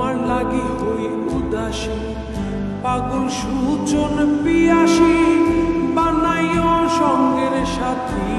তোমার লাগি হই উদাসী পাগল সুচন পিয়াসী বানাইও সঙ্গের সাথী।